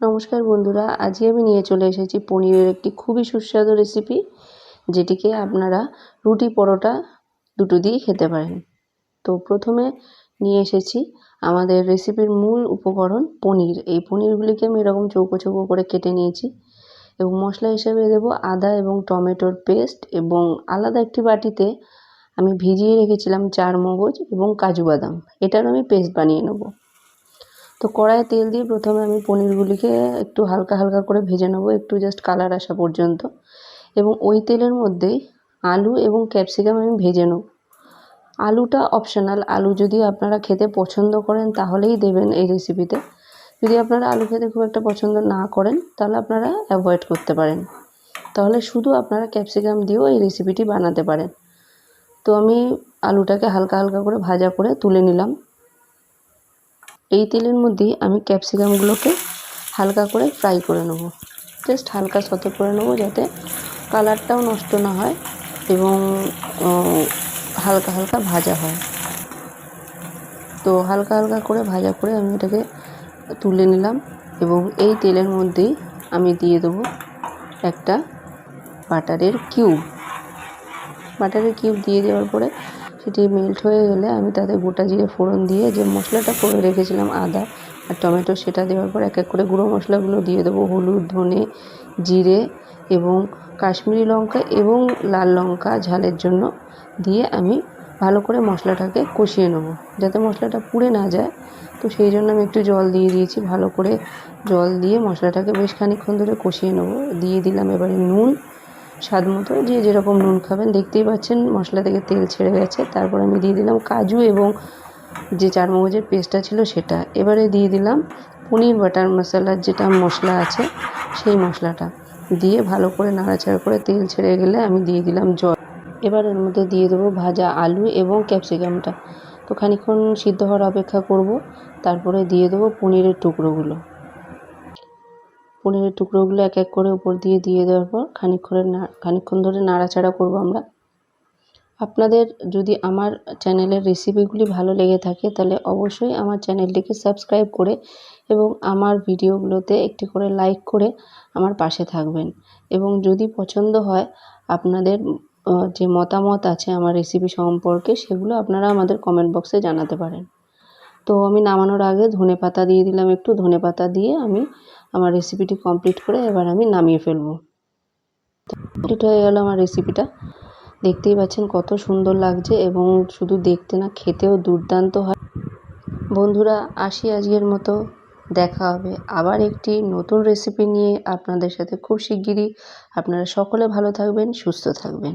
নমস্কার বন্ধুরা, আজকে আমি নিয়ে চলে এসেছি পনিরের একটি খুবই সুস্বাদু রেসিপি যেটিকে আপনারা রুটি পরোটা দুটো দিয়েই খেতে পারেন। তো প্রথমে নিয়ে এসেছি আমাদের রেসিপির মূল উপকরণ পনির। এই পনিরগুলিকে আমি এরকম চৌকো চৌকো করে কেটে নিয়েছি এবং মশলা হিসেবে দেব আদা এবং টমেটোর পেস্ট এবং আলাদা একটি বাটিতে আমি ভিজিয়ে রেখেছিলাম চার মগজ এবং কাজু বাদাম। এটার আমি পেস্ট বানিয়ে নেব। তো কড়াইয়ে তেল দিয়ে প্রথমে আমি পনিরগুলিকে একটু হালকা হালকা করে ভেজে নেব, একটু জাস্ট কালার আসা পর্যন্ত। এবং ওই তেলের মধ্যেই আলু এবং ক্যাপসিকাম আমি ভেজে নেব। আলুটা অপশনাল আলু যদি আপনারা খেতে পছন্দ করেন তাহলেই দেবেন এই রেসিপিতে যদি আপনারা আলু খেতে খুব একটা পছন্দ না করেন, তাহলে আপনারা অ্যাভয়েড করতে পারেন। তাহলে শুধু আপনারা ক্যাপসিকাম দিয়েও এই রেসিপিটি বানাতে পারেন। তো আমি আলুটাকে হালকা হালকা করে ভাজা করে তুলে নিলাম। এই তেলের মধ্যেই আমি ক্যাপসিকামগুলোকে হালকা করে ফ্রাই করে নেব। জাস্ট হালকা সতে করে নেব যাতে কালারটাও নষ্ট না হয় এবং হালকা হালকা ভাজা হয়। তো হালকা হালকা করে ভাজা করে আমি এটাকে তুলে নিলাম এবং এই তেলের মধ্যেই আমি দিয়ে দেবো একটা বাটারের কিউব। বাটারের কিউব দিয়ে দেওয়ার পরে সেটি মেল্ট হয়ে গেলে আমি তাতে গোটা জিরে ফোড়ন দিয়ে যে মশলাটা করে রেখেছিলাম আদা আর টমেটো সেটা দেওয়ার পর এক এক করে গুঁড়ো মশলাগুলো দিয়ে দেবো হলুদ, ধনে, জিরে এবং কাশ্মীরি লঙ্কা এবং লাল লঙ্কা ঝালের জন্য দিয়ে আমি ভালো করে মশলাটাকে কষিয়ে নেব। যাতে মশলাটা পুড়ে না যায়, তো সেই জন্য আমি একটু জল দিয়ে দিয়েছি। ভালো করে জল দিয়ে মশলাটাকে বেশ খানিক্ষণ ধরে কষিয়ে নেব। দিয়ে দিলাম এবারে নুন স্বাদ মতো যে যেরকম নুন খাবেন, দেখতেই পাচ্ছেন মশলা থেকে তেল ছেড়ে গেছে। তারপর আমি দিয়ে দিলাম কাজু এবং যে চারমগজের পেস্টটা ছিল সেটা। এবারে দিয়ে দিলাম পনির বাটার মশলার যেটা মশলা আছে সেই মশলাটা। দিয়ে ভালো করে নাড়াচাড়া করে তেল ছেড়ে গেলে আমি দিয়ে দিলাম জল। এবার এর মধ্যে দিয়ে দেবো ভাজা আলু এবং ক্যাপসিকামটা। তো খানিক্ষণ সিদ্ধ হওয়ার অপেক্ষা করব, তারপরে দিয়ে দেবো পনিরের টুকরোগুলো। পনিরের টুকরোগুলো এক এক করে উপর দিয়ে দিয়ে দেওয়ার পর খানিক্ষণের না খানিক্ষণ ধরে নাড়াচাড়া করব আমরা। আপনাদের যদি আমার চ্যানেলের রেসিপিগুলি ভালো লেগে থাকে, তাহলে অবশ্যই আমার চ্যানেলটিকে সাবস্ক্রাইব করে এবং আমার ভিডিওগুলোতে একটি করে লাইক করে আমার পাশে থাকবেন। এবং যদি পছন্দ হয় আপনাদের যে মতামত আছে আমার রেসিপি সম্পর্কে, সেগুলো আপনারা আমাদের কমেন্ট বক্সে জানাতে পারেন। তো আমি নামানোর আগে ধনে পাতা দিয়ে দিলাম একটু। ধনে পাতা দিয়ে আমি আমার রেসিপিটি কমপ্লিট করে এবার আমি নামিয়ে ফেলব। কমপ্লিট হয়ে গেল আমার রেসিপিটা দেখতেই পাচ্ছেন কত সুন্দর লাগছে এবং শুধু দেখতে না, খেতেও দুর্দান্ত হয়। বন্ধুরা, আসি আজকের মতো। দেখা হবে আবার একটি নতুন রেসিপি নিয়ে আপনাদের সাথে খুব শিগগিরই। আপনারা সকলে ভালো থাকবেন, সুস্থ থাকবেন।